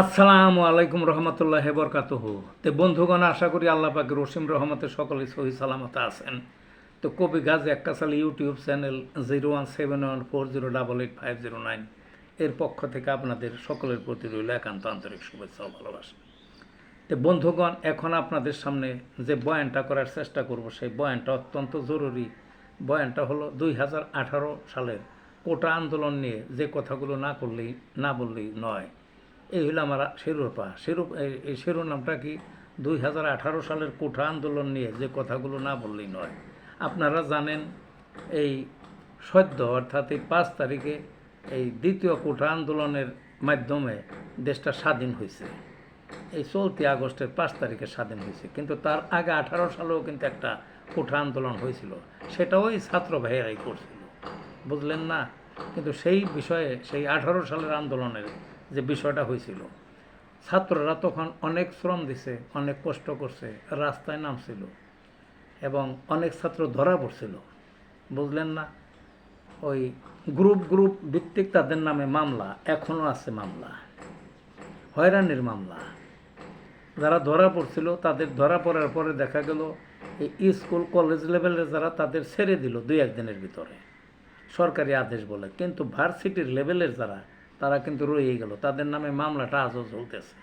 আসসালামু আলাইকুম রহমতুল্লাহ বরকাতহ। তো বন্ধুগণ, আশা করি আল্লাহ পাকের রসিম রহমতে সকলে সহি সালামতে আছেন। তো কবি গাজী একটা সাল YouTube channel zero one seven one four zero double eight five zero nine এর পক্ষ থেকে আপনাদের সকলের প্রতি রইল একান্ত আন্তরিক শুভেচ্ছা ও ভালোবাসা। তো বন্ধুগণ, এখন আপনাদের সামনে যে বয়ানটা করার চেষ্টা করব, সেই বয়ানটা অত্যন্ত জরুরি। বয়ানটা হলো দুই হাজার আঠারো সালের কোটা আন্দোলন নিয়ে যে কথাগুলো না করলেই, না বললেই নয়। এই হলো আমার শিরোপা শিরোপ এই- শিরোনামটা কি? দুই হাজার আঠারো সালের কোঠা আন্দোলন নিয়ে যে কথাগুলো না বললেই নয়। আপনারা জানেন, এই সদ্য অর্থাৎ এই পাঁচ তারিখে এই দ্বিতীয় কোঠা আন্দোলনের মাধ্যমে দেশটা স্বাধীন হয়েছে এই চলতি আগস্টের পাঁচ তারিখে স্বাধীন হয়েছে কিন্তু তার আগে আঠারো সালেও কিন্তু একটা কোঠা আন্দোলন হয়েছিল সেটাও এই ছাত্র ভাইয়েরাই করছিল। বুঝলেন না? কিন্তু সেই বিষয়ে সেই আঠারো সালের আন্দোলনের যে বিষয়টা হয়েছিল। ছাত্ররা তখন অনেক শ্রম দিছে, অনেক কষ্ট করছে, রাস্তায় নামছিল এবং অনেক ছাত্র ধরা পড়ছিল। বুঝলেন না? ওই গ্রুপ গ্রুপ ভিত্তিক তাদের নামে মামলা এখনও আছে মামলা, হয়রানির মামলা। যারা ধরা পড়ছিল, তাদের ধরা পড়ার পরে দেখা গেল, এই স্কুল কলেজ লেভেলের যারা তাদের ছেড়ে দিল দুই একদিনের ভিতরে। সরকারি আদেশ বলে, কিন্তু ভার্সিটির লেভেলের যারা তারা কিন্তু রয়ে গেল। তাদের নামে মামলাটা আজও চলতেছে।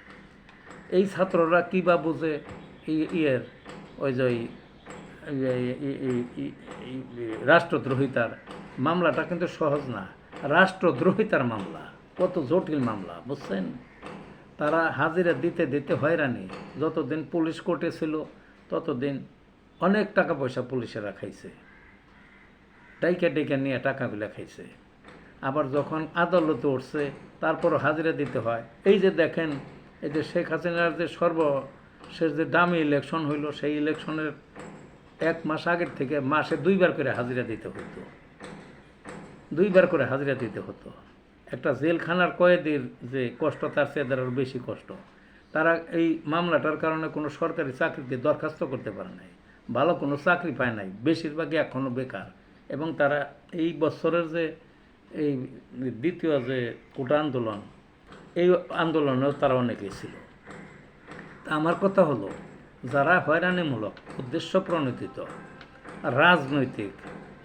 এই ছাত্ররা কী বা বুঝে? ইয়ের, ওই যে রাষ্ট্রদ্রোহিতার মামলাটা কিন্তু সহজ না। রাষ্ট্রদ্রোহিতার মামলা, কত জটিল মামলা, বুঝছেন? তারা হাজিরা দিতে দিতে হয়রানি। যতদিন পুলিশ কোর্টে ছিল, ততদিন অনেক টাকা পয়সা পুলিশেরা খাইছে। ডাইকা ডেকে নিয়ে টাকাগুলো খাইছে। আবার যখন আদালতে উঠছে, তারপরও হাজিরা দিতে হয়। এই যে দেখেন, এই যে শেখ হাসিনার যে সর্বশেষ যে দামি ইলেকশন হইল, সেই ইলেকশনের এক মাস আগের থেকে মাসে দুইবার করে হাজিরা দিতে হতো। দুইবার করে হাজিরা দিতে হতো। একটা জেলখানার কয়েদির যে কষ্ট, তার চেয়ে আরও বেশি কষ্ট। তারা এই মামলাটার কারণে কোনো সরকারি চাকরিতে দরখাস্ত করতে পারে নাই। ভালো কোনো চাকরি পায় নাই। বেশিরভাগই এখনও বেকার। এবং তারা এই বছরের যে এই দ্বিতীয় যে কোটা আন্দোলন, এই আন্দোলনেও তারা অনেকেই ছিল। আমার কথা হলো, যারা হয়রানিমূলক উদ্দেশ্য প্রণোদিত রাজনৈতিক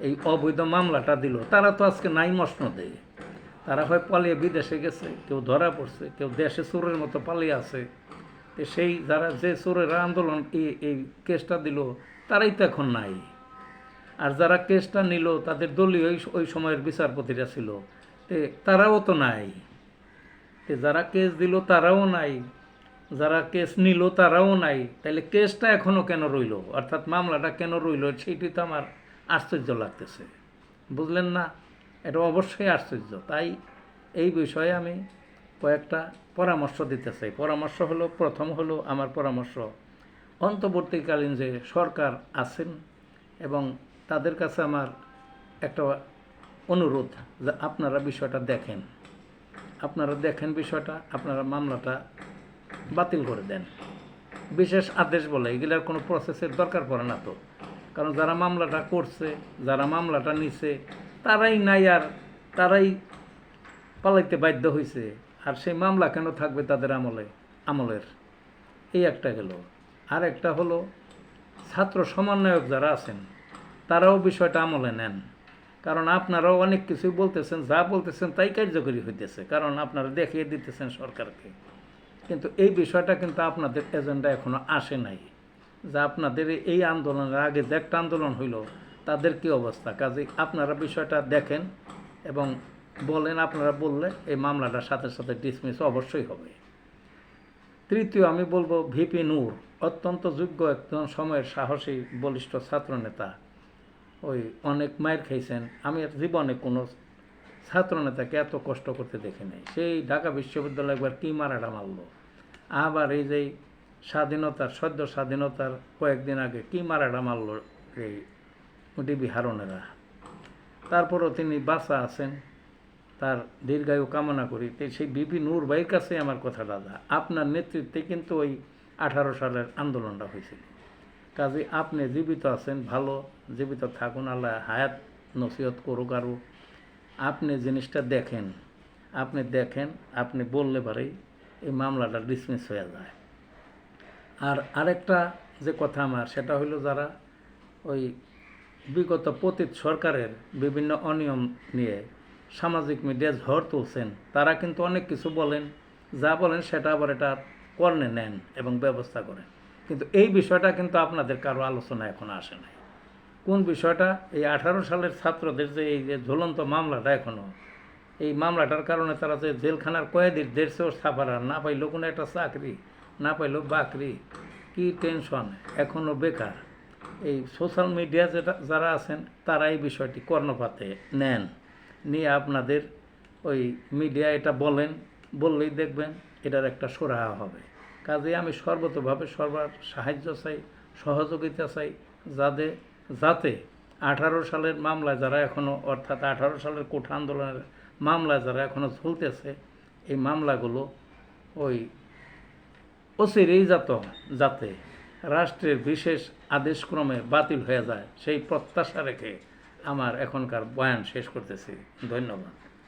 এই অবৈধ মামলাটা দিল, তারা তো আজকে নাই মসনদে তারা হয় পালিয়ে বিদেশে গেছে, কেউ ধরা পড়ছে, কেউ দেশে চোরের মতো পালিয়ে আছে। সেই যারা যে চোরের আন্দোলন, এই এই কেসটা দিল, তারাই তো এখন নাই। আর যারা কেসটা নিল, তাদের দলীয় ওই- সময়ের বিচারপতিরা ছিল, তে তারাও তো নাই। তে যারা কেস দিল, তারাও নাই। যারা কেস নিল, তারাও নাই। তাহলে কেসটা এখনও কেন রইল? অর্থাৎ মামলাটা কেন রইল? সেইটি তো আমার আশ্চর্য লাগতেছে। বুঝলেন না? এটা অবশ্যই আশ্চর্য। তাই এই বিষয়ে আমি কয়েকটা পরামর্শ দিতে চাই। পরামর্শ হলো, প্রথম হলো আমার পরামর্শ, অন্তর্বর্তীকালীন যে সরকার আছেন এবং তাদের কাছে আমার একটা অনুরোধ যে আপনারা বিষয়টা দেখেন। আপনারা দেখেন বিষয়টা, আপনারা মামলাটা বাতিল করে দেন। বিশেষ আদেশ বলে, এগুলার কোনো প্রসেসের দরকার পড়ে না তো। কারণ যারা মামলাটা করছে, যারা মামলাটা নিছে, তারাই নাই আর তারাই পালাইতে বাধ্য হয়েছে আর সেই মামলা কেন থাকবে তাদের আমলে, আমলের? এই একটা গেল। আর একটা হলো, ছাত্র সমন্বয়ক যারা আছেন তারাও বিষয়টা আমলে নেন। কারণ আপনারাও অনেক কিছুই বলতেছেন, যা বলতেছেন তাই কার্যকরী হইতেছে। কারণ আপনারা দেখিয়ে দিতেছেন সরকারকে। কিন্তু এই বিষয়টা কিন্তু আপনাদের এজেন্ডা এখনও আসে নাই। যে আপনাদের এই আন্দোলনের আগে যে একটা আন্দোলন হইল, তাদের কি অবস্থা? কাজে আপনারা বিষয়টা দেখেন এবং বলেন, আপনারা বললে এই মামলাটার সাথে সাথে ডিসমিস অবশ্যই হবে। তৃতীয়, আমি বলব ভিপি নূর, অত্যন্ত যোগ্য একজন সময়ের সাহসী, বলিষ্ঠ ছাত্রনেতা। ওই অনেক মায়ের খাইছেন। আমি জীবনে কোনো ছাত্রনেতাকে এত কষ্ট করতে দেখি নাই। সেই ঢাকা বিশ্ববিদ্যালয় একবার কী মারাটা মারলো? আবার এই যে স্বাধীনতার, সদ্য স্বাধীনতার কয়েকদিন আগে কী মারাটা মারলো এই ডিবি হারনেরা? তারপরও তিনি বাসা আছেন, তার দীর্ঘায়ু কামনা করি। সেই বিপি নূর ভাইয়ের কাছে আমার কথা দাদা আপনার নেতৃত্বে কিন্তু ওই আঠারো সালের আন্দোলনটা হয়েছিল। কাজে আপনি জীবিত আছেন, ভালো, জীবিত থাকুন, আল্লাহ হায়াত নসিহত করুক আরও আপনি জিনিসটা দেখেন, আপনি দেখেন, আপনি বললে পারেই এই মামলাটা ডিসমিস হয়ে যায়। আর আরেকটা যে কথা আমার, সেটা হলো যারা ওই বিগত পতীত সরকারের বিভিন্ন অনিয়ম নিয়ে সামাজিক মিডিয়া ঝড় তুলছেন, তারা কিন্তু অনেক কিছু বলেন, যা বলেন সেটা আবার এটা কর্ণে নেন এবং ব্যবস্থা করেন। কিন্তু এই বিষয়টা কিন্তু আপনাদের কারও আলোচনা এখন আসে নাই। কোন বিষয়টা? এই আঠারো সালের ছাত্রদের যে এই যে ঝুলন্ত মামলাটা এখনও এই মামলাটার কারণে তারা যে জেলখানার কয়েদির দেড়শো সাফারার না পাইলো কোনো একটা চাকরি, না পাইলো বাকরি, কি টেনশন? এখনও বেকার। এই সোশ্যাল মিডিয়া যেটা, যারা আছেন, তারা এই বিষয়টি কর্ণপাতে নেন। নিয়ে আপনাদের ওই মিডিয়া এটা বলেন, বললেই দেখবেন এটার একটা সুরাহা হবে। কাজে আমি সর্বতভাবে সবার সাহায্য চাই, সহযোগিতা চাই যাতে যাতে আঠারো সালের মামলায় যারা এখনও অর্থাৎ আঠারো সালের কোঠা আন্দোলনের মামলায় যারা এখনও চলতেছে, এই মামলাগুলো ওই অচিরেই যাত যাতে রাষ্ট্রের বিশেষ আদেশক্রমে বাতিল হয়ে যায়, সেই প্রত্যাশা রেখে আমার এখনকার বয়ান শেষ করতেছি। ধন্যবাদ।